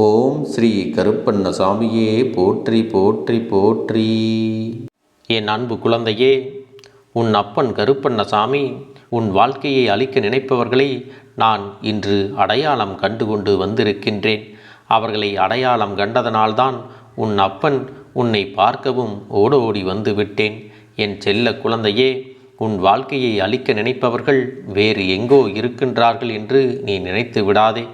ஓம் ஸ்ரீ கருப்பண்ணசாமியே போற்றி போற்றி போற்றி. என் அன்பு குழந்தையே உன் அப்பன் கருப்பண்ணசாமி உன் வாழ்க்கையை அழிக்க நினைப்பவர்களை நான் இன்று அடையாளம் கண்டுகொண்டு வந்திருக்கின்றேன். அவர்களை அடையாளம் கண்டதனால்தான் உன் அப்பன் உன்னை பார்க்கவும் ஓட ஓடி வந்து விட்டேன் என் செல்ல குழந்தையே உன் வாழ்க்கையை அழிக்க நினைப்பவர்கள் வேறு எங்கோ இருக்கின்றார்கள் என்று நீ நினைத்து விடாதே.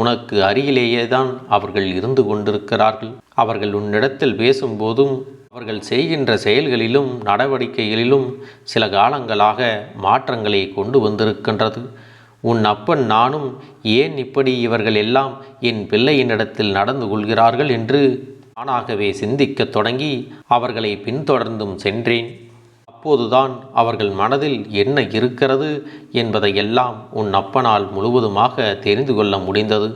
உனக்கு அருகிலேயே தான் அவர்கள் இருந்து கொண்டிருக்கிறார்கள். அவர்கள் உன்னிடத்தில் பேசும்போதும் அவர்கள் செய்கின்ற செயல்களிலும் நடவடிக்கைகளிலும் சில காலங்களாக மாற்றங்களை கொண்டு வந்திருக்கின்றது. உன் அப்பன் நானும் ஏன் இப்படி இவர்கள் எல்லாம் என் பிள்ளையினிடத்தில் நடந்து கொள்கிறார்கள் என்று தானாகவே சிந்திக்கத் தொடங்கி அவர்களை பின்தொடர்ந்தும் சென்றேன். அப்போதுதான் அவர்கள் மனதில் என்ன இருக்கிறது என்பதையெல்லாம் உன் அப்பனால் முழுவதுமாக தெரிந்து கொள்ள முடிந்தது.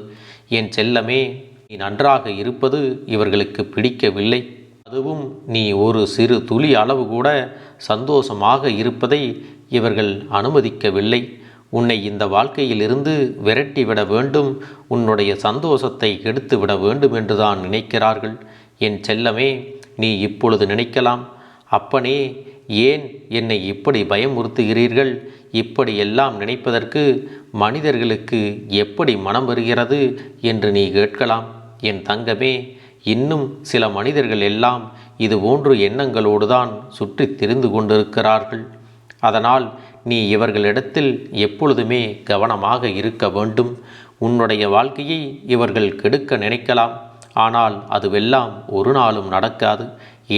என் செல்லமே நீ நன்றாக இருப்பது இவர்களுக்கு பிடிக்கவில்லை. அதுவும் நீ ஒரு சிறு துளி அளவு கூட சந்தோஷமாக இருப்பதை இவர்கள் அனுமதிக்கவில்லை. உன்னை இந்த வாழ்க்கையிலிருந்து விரட்டிவிட வேண்டும். உன்னுடைய சந்தோஷத்தை கெடுத்துவிட வேண்டும் என்றுதான் நினைக்கிறார்கள். என் செல்லமே நீ இப்பொழுது நினைக்கலாம். அப்பனே ஏன் என்னை இப்படி பயமுறுத்துகிறீர்கள்? இப்படி எல்லாம் நினைப்பதற்கு மனிதர்களுக்கு எப்படி மனம் வருகிறது என்று நீ கேட்கலாம். என் தங்கமே இன்னும் சில மனிதர்கள் எல்லாம் இது போன்று எண்ணங்களோடு தான் சுற்றி திரிந்து கொண்டிருக்கிறார்கள். அதனால் நீ இவர்களிடத்தில் எப்பொழுதுமே கவனமாக இருக்க வேண்டும். உன்னுடைய வாழ்க்கையை இவர்கள் கெடுக்க நினைக்கலாம். ஆனால் அதுவெல்லாம் ஒரு நாளும் நடக்காது.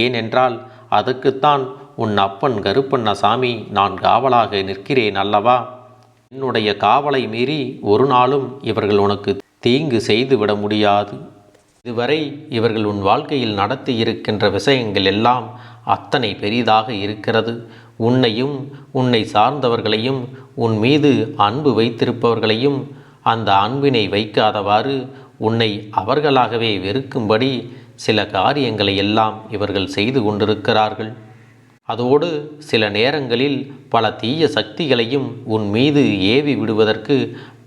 ஏனென்றால் அதற்குத்தான் உன் அப்பன் கருப்பண்ணசாமி நான் காவலாக நிற்கிறேன் அல்லவா? என்னுடைய காவலை மீறி ஒரு நாளும் இவர்கள் உனக்கு தீங்கு செய்துவிட முடியாது. இதுவரை இவர்கள் உன் வாழ்க்கையில் நடத்தி இருக்கின்ற விஷயங்கள் எல்லாம் அத்தனை பெரிதாக இருக்கிறது. உன்னையும் உன்னை சார்ந்தவர்களையும் உன் மீது அன்பு வைத்திருப்பவர்களையும் அந்த அன்பினை வைக்காதவாறு உன்னை அவர்களாகவே வெறுக்கும்படி சில காரியங்களை எல்லாம் இவர்கள் செய்து கொண்டிருக்கிறார்கள். அதோடு சில நேரங்களில் பல தீய சக்திகளையும் உன் மீது ஏவி விடுவதற்கு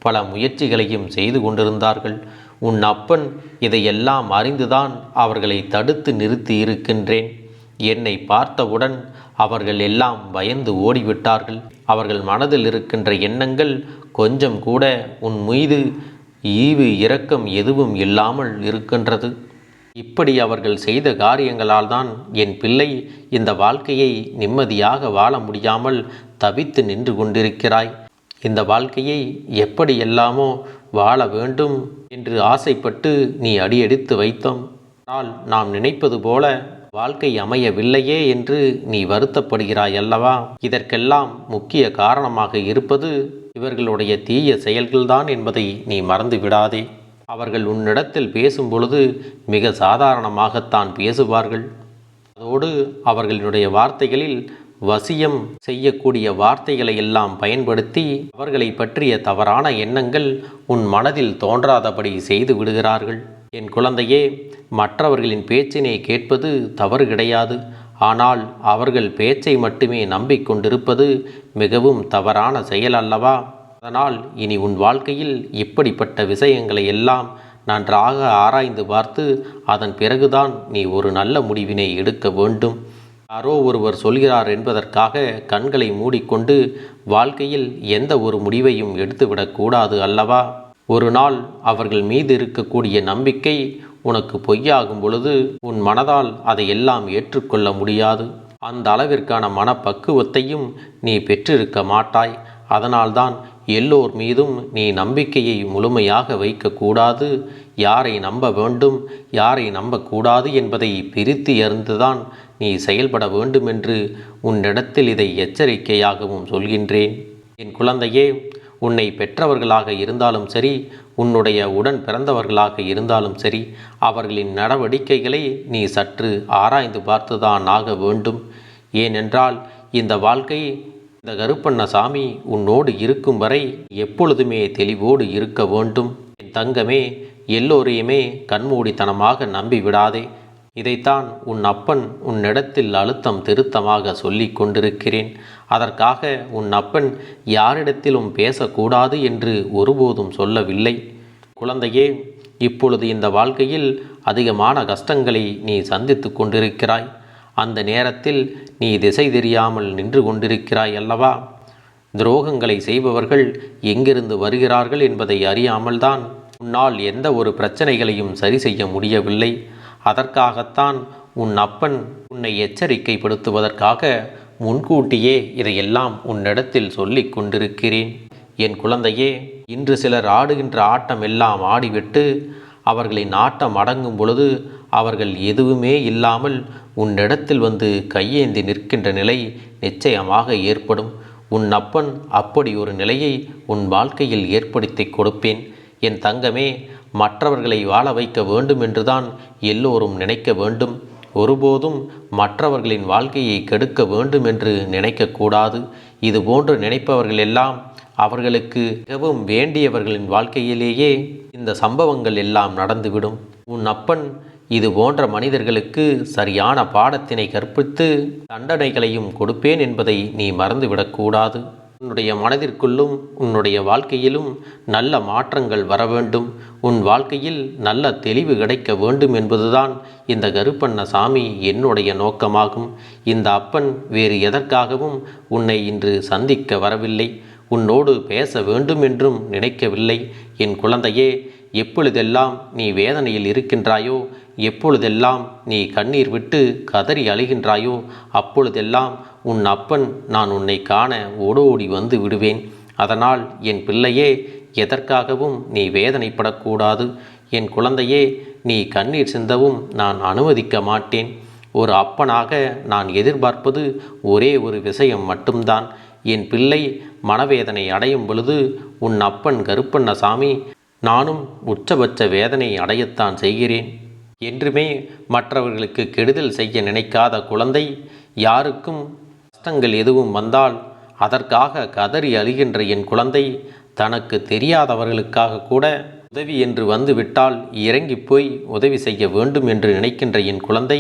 பல முயற்சிகளையும் செய்து கொண்டிருந்தார்கள். உன் அப்பன் இதையெல்லாம் அறிந்துதான் அவர்களை தடுத்து நிறுத்தி இருக்கின்றேன் என்னை பார்த்தவுடன் அவர்கள் எல்லாம் பயந்து ஓடிவிட்டார்கள். அவர்கள் மனதில் இருக்கின்ற எண்ணங்கள் கொஞ்சம் கூட உன் மீது ஈவு இரக்கம் எதுவும் இல்லாமல் இருக்கின்றது. இப்படி அவர்கள் செய்த காரியங்களால் தான் என் பிள்ளை இந்த வாழ்க்கையை நிம்மதியாக வாழ முடியாமல் தவித்து நின்று கொண்டிருக்கிறாய். இந்த வாழ்க்கையை எப்படி எல்லாமோ வாழ வேண்டும் என்று ஆசைப்பட்டு நீ அடியெடுத்து வைத்தோம். ஆனால் நாம் நினைப்பது போல வாழ்க்கை அமையவில்லையே என்று நீ வருத்தப்படுகிறாய் அல்லவா? இதற்கெல்லாம் முக்கிய காரணமாக இருப்பது இவர்களுடைய தீய செயல்கள்தான் என்பதை நீ மறந்து விடாதே அவர்கள் உன்னிடத்தில் பேசும் பொழுது மிக சாதாரணமாகத்தான் பேசுவார்கள். அதோடு அவர்களுடைய வார்த்தைகளில் வசியம் செய்யக்கூடிய வார்த்தைகளை எல்லாம் பயன்படுத்தி அவர்களை பற்றிய தவறான எண்ணங்கள் உன் மனதில் தோன்றாதபடி செய்து விடுகிறார்கள். என் குழந்தையே மற்றவர்களின் பேச்சினை கேட்பது தவறு கிடையாது. ஆனால் அவர்கள் பேச்சை மட்டுமே நம்பிக்கொண்டிருப்பது மிகவும் தவறான செயல் அல்லவா? அதனால் இனி உன் வாழ்க்கையில் இப்படிப்பட்ட விஷயங்களை எல்லாம் நன்றாக ஆராய்ந்து பார்த்து அதன் பிறகுதான் நீ ஒரு நல்ல முடிவினை எடுக்க வேண்டும். யாரோ ஒருவர் சொல்கிறார் என்பதற்காக கண்களை மூடிக்கொண்டு வாழ்க்கையில் எந்த ஒரு முடிவையும் எடுத்துவிடக்கூடாது அல்லவா? ஒரு நாள் அவர்கள் மீது இருக்கக்கூடிய நம்பிக்கை உனக்கு பொய்யாகும் பொழுது உன் மனதால் அதை எல்லாம் ஏற்றுக்கொள்ள முடியாது. அந்த அளவிற்கான மனப்பக்குவத்தையும் நீ பெற்றிருக்க மாட்டாய். அதனால்தான் எல்லோர் மீதும் நீ நம்பிக்கையை முழுமையாக வைக்கக்கூடாது. யாரை நம்ப வேண்டும் யாரை நம்பக்கூடாது என்பதை பிரித்து அறிந்துதான் நீ செயல்பட வேண்டுமென்று உன்னிடத்தில் இதை எச்சரிக்கையாகவும் சொல்கின்றேன். என் குழந்தையே உன்னை பெற்றவர்களாக இருந்தாலும் சரி உன்னுடைய உடன் பிறந்தவர்களாக இருந்தாலும் சரி அவர்களின் நடவடிக்கைகளை நீ சற்று ஆராய்ந்து பார்த்துதான் ஆக வேண்டும். ஏனென்றால் இந்த வாழ்க்கை இந்த கருப்பண்ணசாமி உன்னோடு இருக்கும் வரை எப்பொழுதுமே தெளிவோடு இருக்க வேண்டும். என் தங்கமே எல்லோரையுமே கண்மூடித்தனமாக நம்பி விடாதே. இதைத்தான் உன் அப்பன் உன்னிடத்தில் அழுத்தம் திருத்தமாக சொல்லி கொண்டிருக்கிறேன். அதற்காக உன் அப்பன் யாரிடத்திலும் பேசக்கூடாது என்று ஒருபோதும் சொல்லவில்லை. குழந்தையே இப்பொழுது இந்த வாழ்க்கையில் அதிகமான கஷ்டங்களை நீ சந்தித்து கொண்டிருக்கிறாய். அந்த நேரத்தில் நீ திசை தெரியாமல் நின்று கொண்டிருக்கிறாய் அல்லவா? துரோகங்களை செய்பவர்கள் எங்கிருந்து வருகிறார்கள் என்பதை அறியாமல்தான் உன்னால் எந்த ஒரு பிரச்சனைகளையும் சரி செய்ய முடியவில்லை. அதற்காகத்தான் உன் அப்பன் உன்னை எச்சரிக்கைப்படுத்துவதற்காக முன்கூட்டியே இதையெல்லாம் உன்னிடத்தில் சொல்லிக் கொண்டிருக்கிறேன். என் குழந்தையே இன்று சிலர் ஆடுகின்ற ஆட்டம் எல்லாம் ஆடிவிட்டு அவர்களின் ஆட்டம் அடங்கும் பொழுது அவர்கள் எதுவுமே இல்லாமல் உன்னிடத்தில் வந்து கையேந்தி நிற்கின்ற நிலை நிச்சயமாக ஏற்படும். உன் அப்பன் அப்படி ஒரு நிலையை உன் வாழ்க்கையில் ஏற்படுத்தி கொடுப்பேன். என் தங்கமே மற்றவர்களை வாழ வைக்க வேண்டும் என்றுதான் எல்லோரும் நினைக்க வேண்டும். ஒருபோதும் மற்றவர்களின் வாழ்க்கையை கெடுக்க வேண்டும் என்று நினைக்கக்கூடாது இது போன்று நினைப்பவர்கள் எல்லாம் அவர்களுக்கு மிகவும் வேண்டியவர்களின் வாழ்க்கையிலேயே இந்த சம்பவங்கள் எல்லாம் நடந்துவிடும். உன் அப்பன் இது போன்ற மனிதர்களுக்கு சரியான பாடத்தினை கற்பித்து தண்டனைகளையும் கொடுப்பேன் என்பதை நீ மறந்துவிடக்கூடாது உன்னுடைய மனதிற்குள்ளும் உன்னுடைய வாழ்க்கையிலும் நல்ல மாற்றங்கள் வர வேண்டும். உன் வாழ்க்கையில் நல்ல தெளிவு கிடைக்க வேண்டும் என்பதுதான் இந்த கருப்பண்ண சாமி என்னுடைய நோக்கமாகும். இந்த அப்பன் வேறு எதற்காகவும் உன்னை இன்று சந்திக்க வரவில்லை. உன்னோடு பேச வேண்டும் என்றும் நினைக்கவில்லை. என் குழந்தையே எப்பொழுதெல்லாம் நீ வேதனையில் இருக்கின்றாயோ எப்பொழுதெல்லாம் நீ கண்ணீர் விட்டு கதறி அழுகின்றாயோ அப்பொழுதெல்லாம் உன் அப்பன் நான் உன்னை காண ஓடோடி வந்து விடுவேன். அதனால் என் பிள்ளையே எதற்காகவும் நீ வேதனைப்படக்கூடாது. என் குழந்தையே நீ கண்ணீர் சிந்தவும் நான் அனுமதிக்க மாட்டேன். ஒரு அப்பனாக நான் எதிர்பார்ப்பது ஒரே ஒரு விஷயம் மட்டும்தான். என் பிள்ளை மனவேதனை அடையும் பொழுது உன் அப்பன் கருப்பண்ணசாமி நானும் உச்சபட்ச வேதனை அடையத்தான் செய்கிறேன். என்றுமே மற்றவர்களுக்கு கெடுதல் செய்ய நினைக்காத குழந்தை யாருக்கும் கஷ்டங்கள் எதுவும் வந்தால் அதற்காக கதறி அழுகின்ற என் குழந்தை தனக்கு தெரியாதவர்களுக்காக கூட உதவி என்று வந்துவிட்டால் இறங்கி போய் உதவி செய்ய வேண்டும் என்று நினைக்கின்ற என் குழந்தை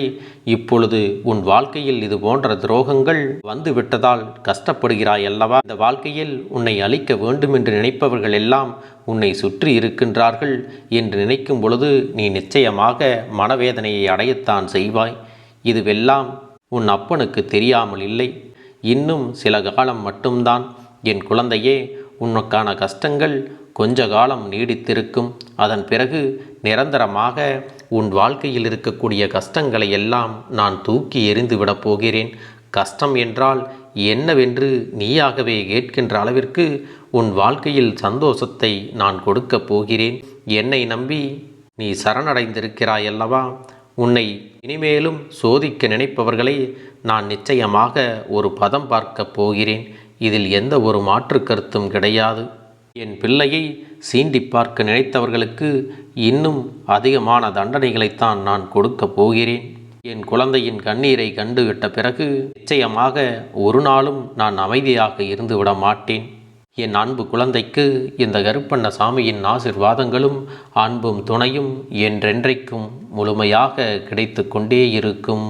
இப்பொழுது உன் வாழ்க்கையில் இது போன்ற துரோகங்கள் வந்து விட்டதால் கஷ்டப்படுகிறாய் அல்லவா? இந்த வாழ்க்கையில் உன்னை அழிக்க வேண்டும் என்று நினைப்பவர்கள் எல்லாம் உன்னை சுற்றி இருக்கின்றார்கள் என்று நினைக்கும் பொழுது நீ நிச்சயமாக மனவேதனையை அடையத்தான் செய்வாய். இதுவெல்லாம் உன் அப்பனுக்கு தெரியாமல் இல்லை. இன்னும் சில காலம் மட்டும்தான் என் குழந்தையே உனக்கான கஷ்டங்கள் கொஞ்ச காலம் நீடித்திருக்கும். அதன் பிறகு நிரந்தரமாக உன் வாழ்க்கையில் இருக்கக்கூடிய கஷ்டங்களை எல்லாம் நான் தூக்கி எறிந்து விடப் போகிறேன். கஷ்டம் என்றால் என்னவென்று நீயாகவே கேட்கின்ற அளவிற்கு உன் வாழ்க்கையில் சந்தோஷத்தை நான் கொடுக்கப் போகிறேன். என்னை நம்பி நீ சரணடைந்திருக்கிறாய் அல்லவா? உன்னை இனிமேலும் சோதிக்க நினைப்பவர்களை நான் நிச்சயமாக ஒரு பதம் பார்க்கப் போகிறேன். இதில் எந்த ஒரு மாற்று கருத்தும் கிடையாது. என் பிள்ளையை சீண்டி பார்க்க நினைத்தவர்களுக்கு இன்னும் அதிகமான தண்டனைகளைத்தான் நான் கொடுக்கப் போகிறேன். என் குழந்தையின் கண்ணீரை கண்டுவிட்ட பிறகு நிச்சயமாக ஒரு நாளும் நான் அமைதியாக இருந்துவிட மாட்டேன். என் அன்பு குழந்தைக்கு இந்த கருப்பண்ண சாமியின் ஆசிர்வாதங்களும் அன்பும் துணையும் என்றென்றைக்கும் முழுமையாக கிடைத்து கொண்டே இருக்கும்.